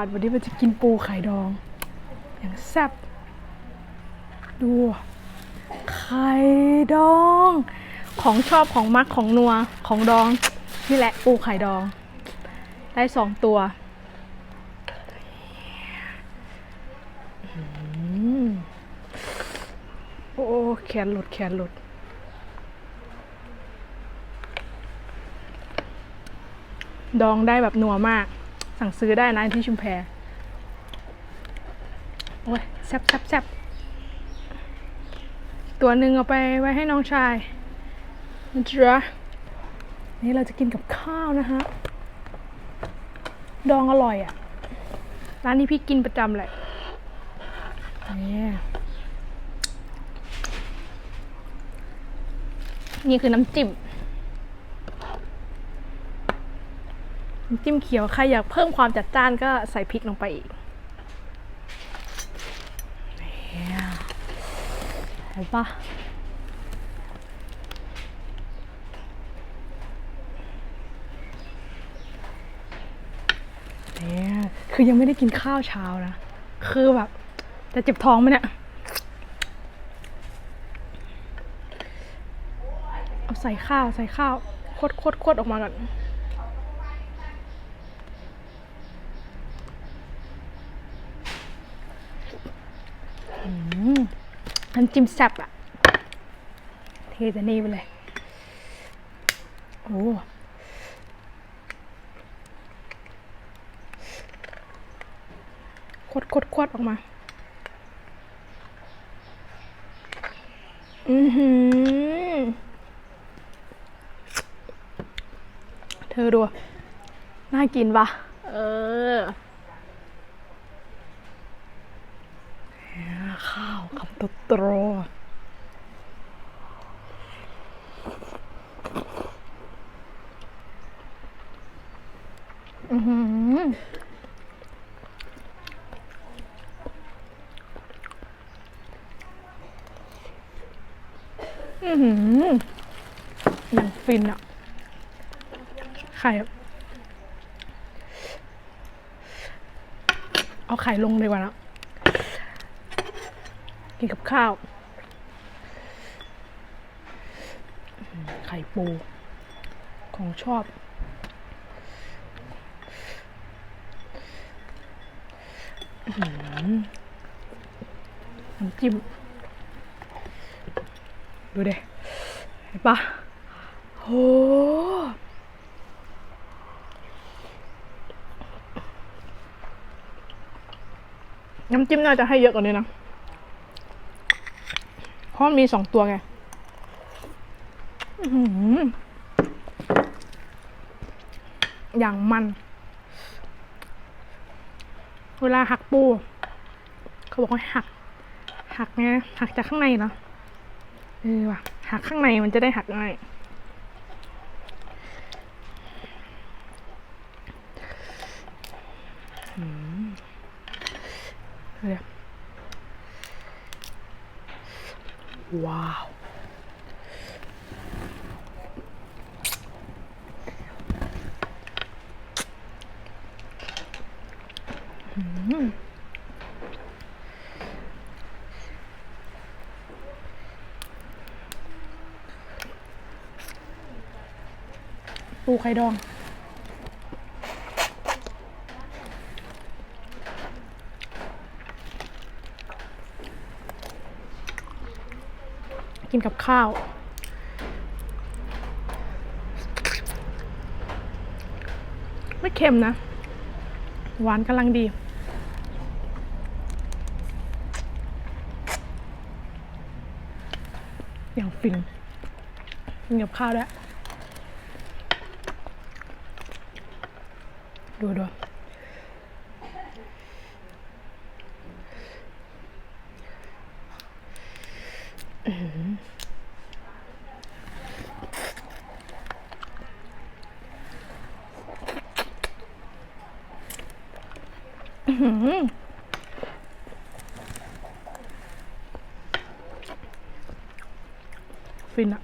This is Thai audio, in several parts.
วีวานวันนี้มันจะกินปูไข่ดอง อย่างแซ่บดู ไข่ดอง ของชอบของมักของนัวของดอง นี่แหละปูไข่ดอง ได้สองตัวโอ้แขนหลุดแขนหลุดดองได้แบบนัวมาก สั่งซื้อได้นะที่ชุมแพโอ้ยแซ่บแซบแซบตัวหนึ่งเอาไปไว้ให้น้องชายนะจ๊ะนี่เราจะกินกับข้าวนะฮะ ดองอร่อยอะ่ะ ร้านนี้พี่กินประจำแหละนี่นี่คือน้ำจิ้ม น้ำ จิ้มเขียวใครอยากเพิ่มความจัดจ้านก็ใส่พริกลงไปอีกเห็นปะเนี่ยคือยังไม่ได้กินข้าวเช้านะ คือแบบ จะเจ็บท้องไหมเนี่ย เอาใส่ข้าวใส่ข้าวโคตรโคตรโคตรออกมาก่อน อืมน้ำจิ้มแซ่บอะเทจะนี่ไปเลย โอ้ควดควดคดออกมา อือหือ เธอดู น่ากินปะเออ ข้าวคำโตโตอือหืออือหืออย่างฟินอะไข่เอาไข่ลงดีกว่านะ กินกับข้าว ไข่ปู ของชอบ น้ำจิ้ม ดูเด็เห็นปะโหน้ำจิ้มน่าจะให้เยอะกว่านี้นะ ราะมันมีสองตัวไงอย่างมัน เวลาหักปู เขาบอกว่าหัก หักไงหักจากข้างในเนาะเออว่ะหักข้างในมันจะได้หักง่ายอืมเดี๋ยว ว้าว ปูไข่ดอง กินกับข้าว ไม่เค็มนะ หวานกำลังดี อย่างฟินกินกับข้าวด้วยดูดูอื้อหืออื้อหือ ฟินอะ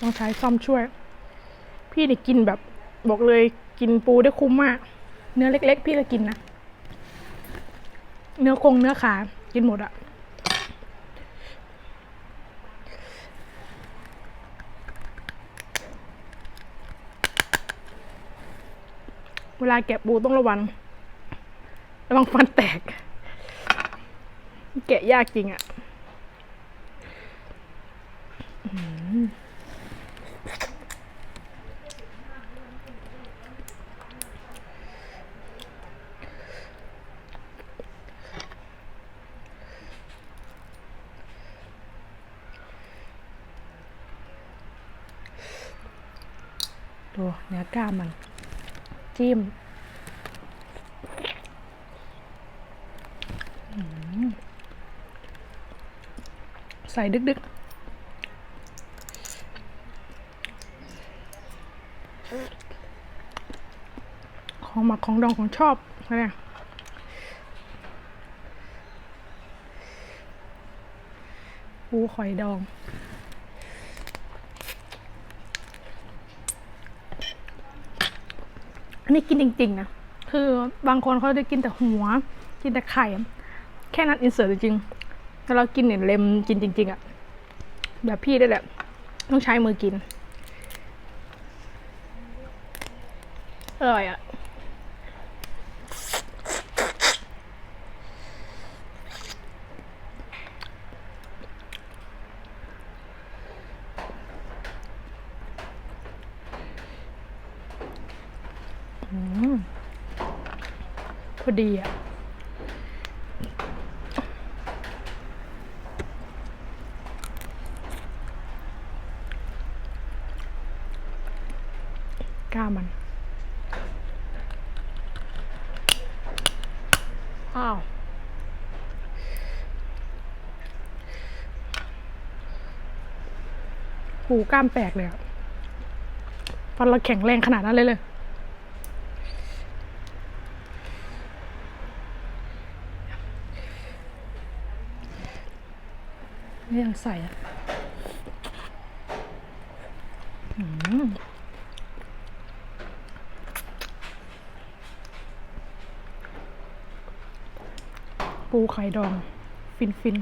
ต้องใช้ซ่อมช่วย พี่นี่กินแบบ บอกเลยกินปูได้คุ้มมาก เนื้อเล็ก ๆ พี่ก็กินนะ เนื้อคงเนื้อขา กินหมดอะ ลาแกะปูต้องระวัง ระวังฟันแตก แกะยากจริงอะดูเนื้อกล้ามมัน จิ้มใส่ดึกๆของหมักของดองของชอบอะไรอะปูข่อยดอง อันนี้กินจริงๆนะ คือบางคนเขาจะกินแต่หัว กินแต่ไข่ แค่นั้นอินเสิร์ตจริงๆแต่เรากินเนี่ยเล็มกินจริง ๆอะ่ะแบบพี่ได้แหละ ต้องใช้มือกินอร่อยอะ่ะ พ อดีอะกล้ามัน อ้าว หูกล้ามแตกเลยอะฟันเราแข็งแรงขนาดนั้นเลยเลย ไม่ยังใส่อะปูไข่ดอง ฟินฟิน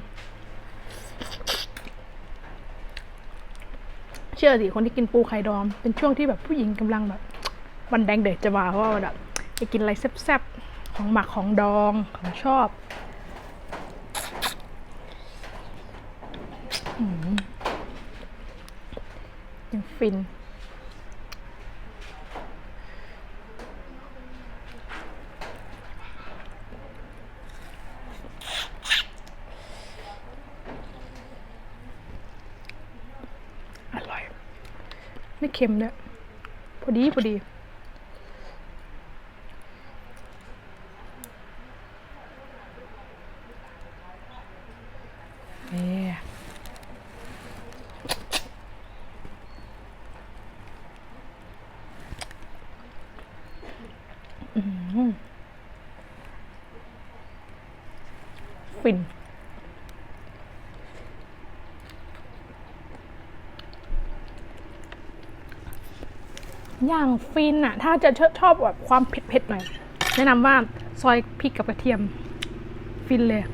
เชื่อสิคนที่กินปูไข่ดอง เป็นช่วงที่แบบผู้หญิงกำลังแบบวันแดงเด็กจะมาเพราะว่าแบบไปกินอะไรแซ่บๆของหมักของดองของชอบ ยัง ฟิน อร่อย ไม่เค็มเลยพอดี พอดี นี่ฟิน อย่างฟินอะถ้าจะชอบชอบแบบความเผ็ดๆหน่อย แนะนำว่าซอยพริกกับกระเทียม ฟินเลย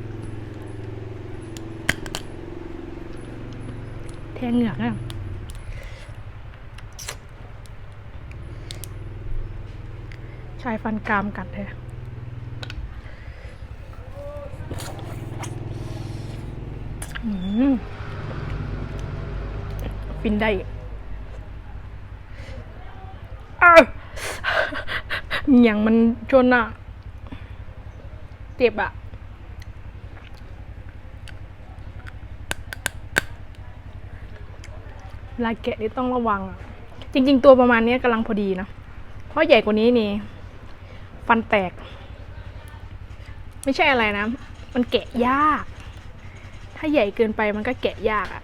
แทงเหงือกอะชายฟันกรามกัดเลยฟินได้อีกอ้าว อย่างมันชนอะเจ็บอะเวลาแกะนี่ต้องระวังอะจริง ๆ ตัวประมาณนี้กำลังพอดีนะ เพราะใหญ่กว่านี้นี่ ฟันแตก ไม่ใช่อะไรนะ มันแกะยาก ถ้าใหญ่เกินไปมันก็แกะยากอะ่ะ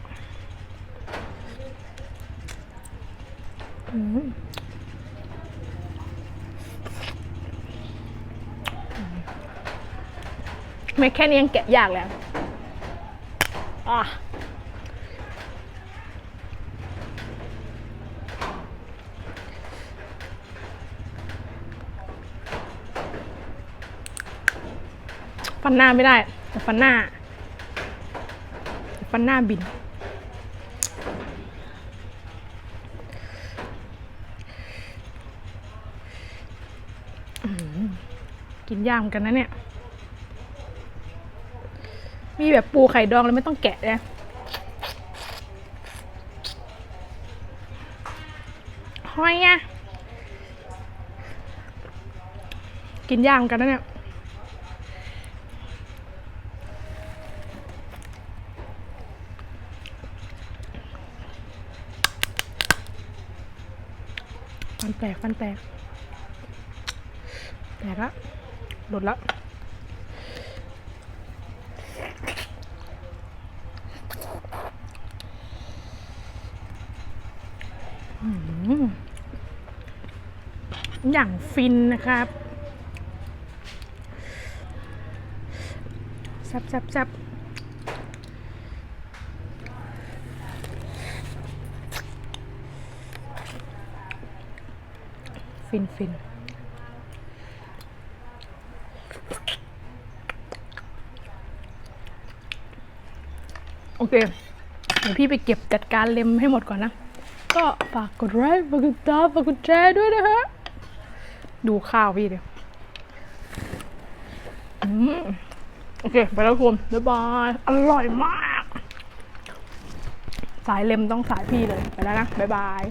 ม่แค่นี้ยังแกะยากแล้วฟันหน้าไม่ได้ แต่ฟันหน้า ฟันหน้าบิน กินยากเหมือนกันนะเนี่ย มีแบบปูไข่ดองเลยไม่ต้องแกะเลยหอยอะกินยากกันนะเนี่ยฟันแตกฟันแตกแตกละหลุดละอื้อหือ อย่างฟินนะครับซับซับซับฟินฟินโอเค เดี๋ยวพี่ไปเก็บจัดการเล็มให้หมดก่อนนะ ก็ฝากกดไลค์ฝากกดติดตามฝากกดแชร์ด้วยนะฮะ ดูข้าวพี่เดี๋ยวโอเค ไปแล้วทุกคนบ๊ายบาย อร่อยมาก สายเล็มต้องสายพี่เลย ไปแล้วนะ บ๊ายบาย